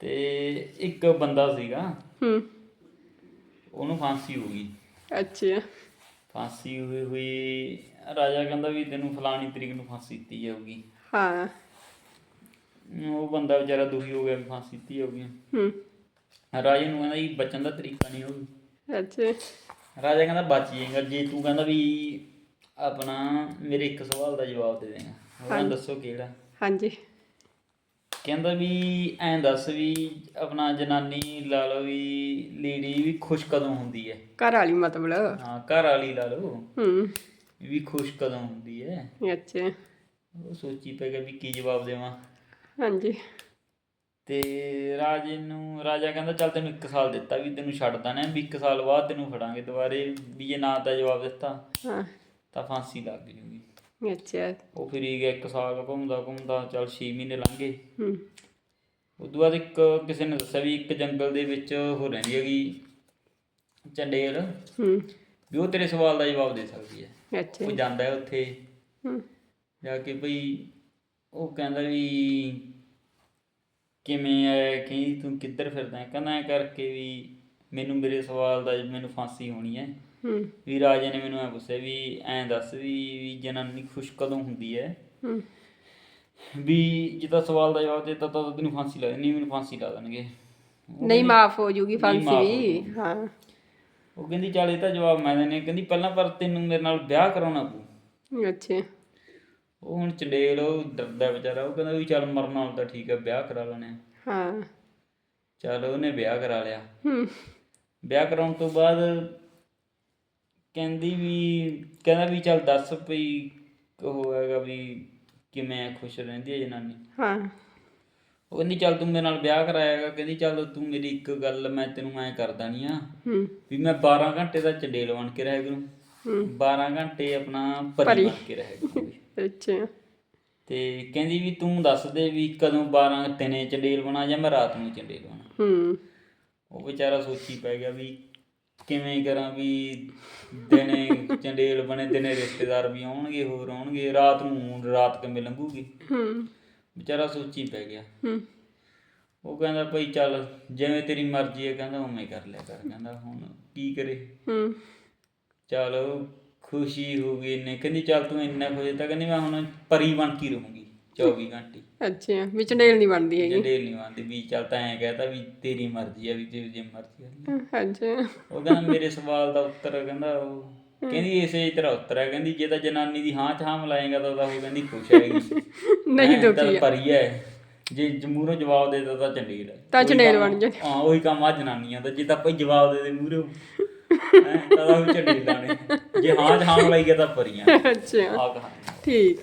ਤੇ ਇੱਕ ਬੰਦਾ ਸੀਗਾ। ਹੂੰ। ਉਹਨੂੰ ਫਾਂਸੀ ਹੋ ਗਈ। ਅੱਛਾ। ਫਾਂਸੀ ਹੋਈ ਹੋਈ ਰਾਜਾ ਕਹਿੰਦਾ ਵੀ ਤੈਨੂੰ ਫਲਾਣੀ ਤਰੀਕ ਨੂੰ ਫਾਂਸੀ ਦਿੱਤੀ ਜਾਊਗੀ। ਹਾਂ। ਉਹ ਬੰਦਾ ਵਿਚਾਰਾ ਦੁਖੀ ਹੋ ਗਿਆ ਵੀ ਫਾਂਸੀ ਦਿੱਤੀ ਜਾਊਗੀ। ਹੂੰ। ਰਾਜੇ ਨੂੰ ਕਹਿੰਦਾ ਜੀ ਬਚਣ ਦਾ ਤਰੀਕਾ ਨਹੀਂ ਹੋਊ ਅੱਛਾ। ਰਾਜਾ ਕਹਿੰਦਾ ਬਚ ਜਾਏਗਾ ਜੇ ਤੂੰ ਕਹਿੰਦਾ ਵੀ ਆਪਣਾ ਮੇਰੇ ਇੱਕ ਸਵਾਲ ਦਾ ਜਵਾਬ ਦੇ ਦੇਗਾ ਉਹ ਕਹਿੰਦਾ ਦੱਸੋ ਕਿਹੜਾ? ਹਾਂਜੀ। ਕਹਿੰਦਾ ਵੀ ਐਂ ਦੱਸ ਵੀ ਆਪਣਾ ਜਨਾਨੀ ਲਾ ਲਓ ਵੀ ਲੇਡੀ ਵੀ ਖੁਸ਼ ਕਦੋਂ ਹੁੰਦੀ ਹੈ? ਘਰ ਵਾਲੀ ਮਤਲਬ? ਹਾਂ ਘਰ ਵਾਲੀ ਲਾ ਲਓ। ਹੂੰ। ਵੀ ਖੁਸ਼ ਕਦੋਂ ਹੁੰਦੀ ਹੈ? ਅੱਛਾ। ਉਹ ਸੋਚੀ ਪੈ ਗਿਆ ਵੀ ਕੀ ਜਵਾਬ ਦੇਵਾਂ। ਹਾਂਜੀ। ਤੇ ਰਾਜੇ ਨੂੰ ਰਾਜਾ ਕਹਿੰਦਾ ਚੱਲ ਤੈਨੂੰ 1 ਸਾਲ ਦਿੱਤਾ ਵੀ ਤੈਨੂੰ ਛੱਡ ਦਾਣਾ ਵੀ 1 ਸਾਲ ਬਾਅਦ ਤੈਨੂੰ ਫੜਾਂਗੇ ਦੁਬਾਰੇ ਵੀ ਜੇ ਨਾ ਤਾਂ ਜਵਾਬ ਦਿੱਤਾ। ਹਾਂ। ਤਾਂ ਫਾਂਸੀ ਲੱਗ ਜੂਗੀ। ਅੱਛਾ। ਉਹ ਫਿਰ ਹੀ ਗਿਆ 1 ਸਾਲ ਘੁੰਮਦਾ ਘੁੰਮਦਾ ਚੱਲ 6 ਮਹੀਨੇ ਲੰਘੇ ਹੂੰ। ਉਦੋਂ ਬਾਅਦ ਇੱਕ ਕਿਸੇ ਨੇ ਦੱਸਿਆ ਵੀ ਇੱਕ ਜੰਗਲ ਦੇ ਵਿੱਚ ਉਹ ਰਹਿੰਦੀ ਹੈਗੀ ਚੰਡੇਲ ਹੂੰ। ਵੀ ਉਹ ਤੇਰੇ ਸਵਾਲ ਦਾ ਜਵਾਬ ਦੇ ਸਕਦੀ ਹੈ। ਅੱਛਾ। ਉਹ ਜਾਂਦਾ ਹੈ ਉੱਥੇ। ਹੂੰ। ਜਾ ਕੇ ਭਈ ਉਹ ਕਹਿੰਦਾ ਵੀ ਕਿਵੇਂ ਹੈ ਕਿ ਤੂੰ ਕਿੱਧਰ ਫਿਰਦਾ ਹੈ? ਕਹਿੰਦਾ ਕਰਕੇ ਵੀ ਮੈਨੂੰ ਮੇਰੇ ਸਵਾਲ ਦਾ ਮੈਨੂੰ ਫਾਂਸੀ ਹੋਣੀ ਹੈ। ਹੂੰ। ਵੀ ਰਾਜੇ ਨੇ ਮੈਨੂੰ ਐ ਪੁੱਛਿਆ ਵੀ ਐਂ ਦੱਸ ਵੀ ਵੀ ਜਨਾਨੀ ਖੁਸ਼ ਕਦੋਂ ਹੁੰਦੀ ਹੈ? ਹੂੰ। ਵੀ ਜਿੱਦਾਂ ਸਵਾਲ ਦਾ ਜਵਾਬ ਦਿੱਤਾ ਤਾਂ ਤੈਨੂੰ ਫਾਂਸੀ ਲਾ ਦੇਣੀ ਮੈਨੂੰ ਫਾਂਸੀ ਲਾ ਦੇਣਗੇ। ਨਹੀਂ ਮਾਫ ਹੋ ਜੂਗੀ ਫਾਂਸੀ। ਵੀ ਹਾਂ ਉਹ ਕਹਿੰਦੀ ਚੱਲ ਇਹ ਤਾਂ ਜਵਾਬ ਮੈਂ ਦੇਣੇ। ਕਹਿੰਦੀ ਪਹਿਲਾਂ ਪਰ ਤੈਨੂੰ ਮੇਰੇ ਨਾਲ ਵਿਆਹ ਕਰਾਉਣਾ ਪਊ। ਅੱਛਾ। ਉਹ ਹੁਣ ਚੰਡੇਲ ਉਹ ਡਰਦਾ ਵਿਚਾਰਾ। ਉਹ ਕਹਿੰਦਾ ਵੀ ਚੱਲ ਮਰਨ ਨਾਲ ਤਾਂ ਠੀਕ ਹੈ ਵਿਆਹ ਕਰਾ ਲੈਣੇ। ਹਾਂ। ਚੱਲ ਉਹਨੇ ਵਿਆਹ ਕਰਾ ਲਿਆ। ਹੂੰ। ਵਿਆਹ ਕਰਾਉਣ ਤੋਂ ਬਾਅਦ ਕਹਿੰਦੀ ਵੀ ਕਹਿੰਦਾ ਵੀ ਚੱਲ ਦੱਸ ਭਈ ਉਹ ਹੈਗਾ ਵੀ ਕਿਵੇਂ ਖੁਸ਼ ਰਹਿੰਦੀ ਹੈ ਜਨਾਨੀ। ਹਾਂ। ਉਹ ਕਹਿੰਦੀ ਚੱਲ ਤੂੰ ਮੇਰੇ ਨਾਲ ਵਿਆਹ ਕਰਾਏਗਾ ਕਹਿੰਦੀ ਚੱਲ ਤੂੰ ਮੇਰੀ ਇੱਕ ਗੱਲ ਮੈਂ ਤੈਨੂੰ ਐ ਕਰ ਦੇਣੀ ਆ ਹੂੰ। ਵੀ ਮੈਂ 12 ਘੰਟੇ ਦਾ ਚੰਡੇਲ ਬਣ ਕੇ ਰਹਿ ਕਰੂੰ। ਹੂੰ। 12 ਘੰਟੇ ਆਪਣਾ ਪਰੀ ਬਣ ਕੇ ਰਹਿ ਕਰੂੰ। ਅੱਛਾ। ਤੇ ਕਹਿੰਦੀ ਵੀ ਤੂੰ ਦੱਸ ਦੇ ਵੀ ਕਦੋਂ 12 ਦਿਨੇ ਚੰਡੇਲ ਬਣਾ ਜਾਂ ਮੈਂ ਰਾਤ ਨੂੰ ਚੰਡੇਲ ਬਣਾ। ਹੂੰ। ਉਹ ਵਿਚਾਰਾ ਸੋਚੀ ਪੈ ਗਿਆ ਵੀ ਕਿਵੇਂ ਕਰਾਂ ਵੀ ਦਿਨੇ ਚੰਡੇਲ ਬਣੇ ਦਿਨੇ ਰਿਸ਼ਤੇਦਾਰ ਵੀ ਆਉਣਗੇ ਹੋਰ ਆਉਣਗੇ ਰਾਤ ਨੂੰ ਰਾਤ ਕਿਵੇਂ ਲੰਘੂਗੀ? ਹੂੰ। ਵਿਚਾਰਾ ਸੋਚੀ ਪੈ ਗਿਆ। ਹੂੰ। ਉਹ ਕਹਿੰਦਾ ਭਈ ਚੱਲ ਜਿਵੇਂ ਤੇਰੀ ਮਰਜ਼ੀ ਹੈ ਕਹਿੰਦਾ ਉਵੇਂ ਕਰ ਲਿਆ ਕਰ ਕਹਿੰਦਾ ਹੁਣ ਕੀ ਕਰੇ? ਹੂੰ। ਚੱਲ ਖੁਸ਼ੀ ਹੋ ਗਈ ਨੇ ਕਹਿੰਦੀ ਚੱਲ ਤੂੰ ਇੰਨਾ ਖੁਸ਼ ਤਾਂ ਕਹਿੰਦੀ ਮੈਂ ਹੁਣ ਪਰੀ ਬਣ ਕੇ ਰਹੂੰਗੀ। 24 ਘੰਟੇ। ਅੱਛਾ ਵੀ ਚੰਡੇਲ ਨਹੀਂ ਬਣਦੀ ਹੈਗੀ। ਜੰਡੇਲ ਨਹੀਂ ਆਉਂਦੀ ਵੀ ਚੱਲ ਤਾਂ ਐਂ ਕਹਤਾ ਵੀ ਤੇਰੀ ਮਰਜ਼ੀ ਹੈ ਵੀ ਤੇਰੀ ਜੇ ਮਰਜ਼ੀ ਹੈ ਅੱਛਾ। ਉਹ ਕਹਿੰਦਾ ਮੇਰੇ ਸਵਾਲ ਦਾ ਉੱਤਰ ਕਹਿੰਦਾ ਉਹ ਕਹਿੰਦੀ ਇਸੇ ਤਰ੍ਹਾਂ ਉੱਤਰ ਹੈ ਕਹਿੰਦੀ ਜੇ ਤਾਂ ਜਨਾਨੀ ਦੀ ਹਾਂ ਚ ਹਾਂ ਮਿਲਾਏਗਾ ਤਾਂ ਉਹਦਾ ਉਹ ਕਹਿੰਦੀ ਖੁਸ਼ ਹੈਗੀ ਨਹੀਂ ਦੁਖੀ ਆ। ਪਰੀ ਹੈ ਜੇ ਜਮੂਰੋਂ ਜਵਾਬ ਦੇ ਦਿੱਤਾ ਤਾਂ ਚੰਡੀਲ ਹੈ ਤਾਂ ਉਹੀ ਚੰਡੇਲ ਕੰਮ- ਬਣ ਜਾਣੀ। ਹਾਂ ਉਹੀ ਕੰਮ ਆ ਜਨਾਨੀਆਂ ਦਾ। ਜੇ ਤਾਂ ਭਾਈ ਜਵਾਬ ਦੇ ਦੇ ਮੂਰੋਂ ਤਾਂ ਉਹ ਚੰਡੀਲ ਲਾਣੇ ਜੇ ਹਾਂ ਚ ਹਾਂ ਮਿਲਾਈ ਗਿਆ ਤਾਂ ਪਰੀਆਂ ਅੱਛਾ। ਆ ਕਹਾਣੀ। ਠੀਕ।